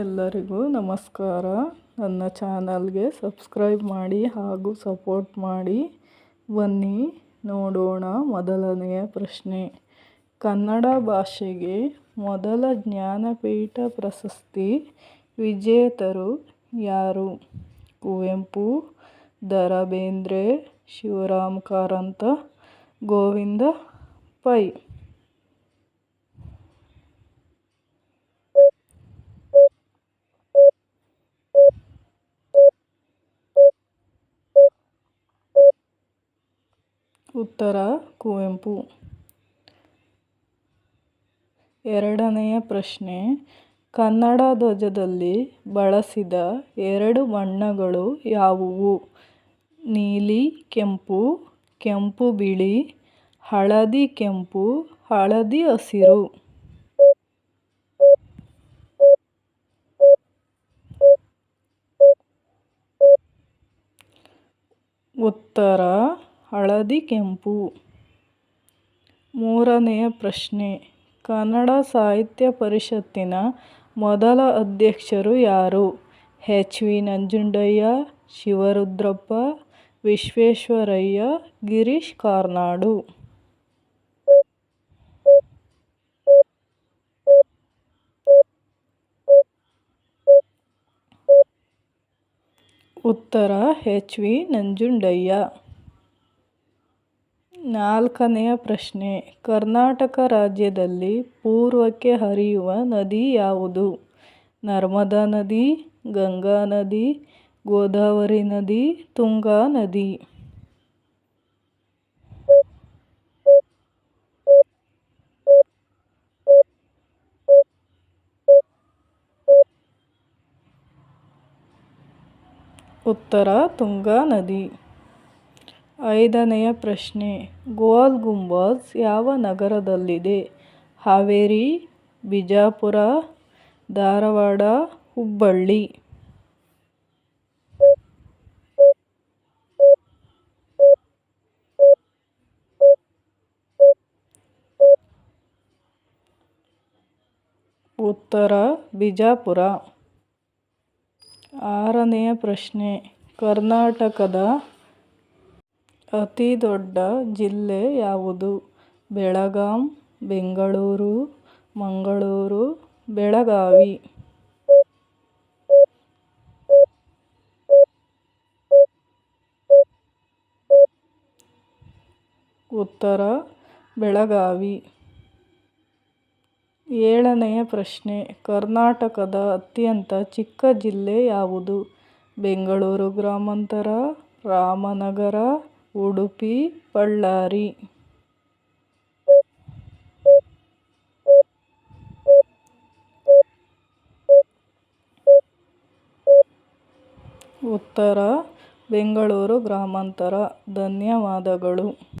ಎಲ್ಲರಿಗೂ ನಮಸ್ಕಾರ. ನನ್ನ ಚಾನಲ್ಗೆ ಸಬ್ಸ್ಕ್ರೈಬ್ ಮಾಡಿ ಹಾಗೂ ಸಪೋರ್ಟ್ ಮಾಡಿ. ಬನ್ನಿ, ನೋಡೋಣ ಮೊದಲನೆಯ ಪ್ರಶ್ನೆ. ಕನ್ನಡ ಭಾಷೆಗೆ ಮೊದಲ ಜ್ಞಾನಪೀಠ ಪ್ರಶಸ್ತಿ ವಿಜೇತರು ಯಾರು? ಕುವೆಂಪು ದ ಶಿವರಾಮ ಕಾರಂತ, ಗೋವಿಂದ ಪೈ. ಉತ್ತರ ಕುವೆಂಪು. ಎರಡನೆಯ ಪ್ರಶ್ನೆ, ಕನ್ನಡ ಧ್ವಜದಲ್ಲಿ ಬಳಸಿದ ಎರಡು ಬಣ್ಣಗಳು ಯಾವುವು? ನೀಲಿ ಕೆಂಪು ಕೆಂಪು ಬಿಳಿ, ಹಳದಿ ಕೆಂಪು, ಹಳದಿ ಹಸಿರು. ಉತ್ತರ ಹಳದಿ ಕೆಂಪು. ಮೂರನೆಯ ಪ್ರಶ್ನೆ, ಕನ್ನಡ ಸಾಹಿತ್ಯ ಪರಿಷತ್ತಿನ ಮೊದಲ ಅಧ್ಯಕ್ಷರು ಯಾರು? ಎಚ್. ವಿ. ನಂಜುಂಡಯ್ಯ, ಶಿವರುದ್ರಪ್ಪ, ವಿಶ್ವೇಶ್ವರಯ್ಯ, ಗಿರೀಶ್ ಕಾರ್ನಾಡು. ಉತ್ತರ, ಎಚ್. ವಿ. ನಂಜುಂಡಯ್ಯ. ನಾಲ್ಕನೆಯ ಪ್ರಶ್ನೆ, ಕರ್ನಾಟಕ ರಾಜ್ಯದಲ್ಲಿ ಪೂರ್ವಕ್ಕೆ ಹರಿಯುವ ನದಿ ಯಾವುದು? ನರ್ಮದಾ ನದಿ, ಗಂಗಾ ನದಿ, ಗೋದಾವರಿ ನದಿ, ತುಂಗಾ ನದಿ? ಉತ್ತರ, ತುಂಗಾ ನದಿ. ಐದನೆಯ ಪ್ರಶ್ನೆ. ಗೋಲ್ ಗುಂಬಜ್ ಯಾವ ನಗರದಲ್ಲಿದೆ? ಹಾವೇರಿ, ಬಿಜಾಪುರ, ಧಾರವಾಡ, ಹುಬ್ಬಳ್ಳಿ. ಉತ್ತರ, ಬಿಜಾಪುರ. ಆರನೆಯ ಪ್ರಶ್ನೆ. ಕರ್ನಾಟಕದ ಅತಿ ದೊಡ್ಡ ಜಿಲ್ಲೆ ಯಾವುದು? ಬೆಳಗಾಂ, ಬೆಂಗಳೂರು, ಮಂಗಳೂರು, ಬೆಳಗಾವಿ. ಉತ್ತರ, ಬೆಳಗಾವಿ. ಏಳನೆಯ ಪ್ರಶ್ನೆ. ಕರ್ನಾಟಕದ ಅತ್ಯಂತ ಚಿಕ್ಕ ಜಿಲ್ಲೆ ಯಾವುದು? ಬೆಂಗಳೂರು ಗ್ರಾಮಾಂತರ, ರಾಮನಗರ ಉಡುಪಿ ಬಳ್ಳಾರಿ. ಉತ್ತರ ಬೆಂಗಳೂರು ಗ್ರಾಮಾಂತರ. ಧನ್ಯವಾದಗಳು.